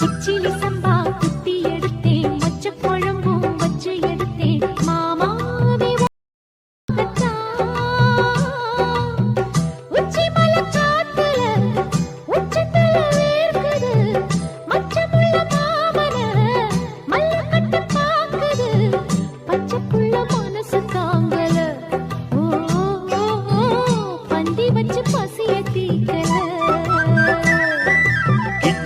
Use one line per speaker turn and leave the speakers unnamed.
கிச்சிலி சம்பா குத்தி எடுத்தேன். மச்ச குழம்பும் வச்சு எடுத்தேன். மாமாவே உச்சி மலை காத்துல உச்சத்தல வேர்க்குது. மச்சமுள்ள மாமன மல்லக்கட்டு பாக்குது. மனசு தாங்கல. ஓ, பந்தி வச்சு பசிய தீக்கல.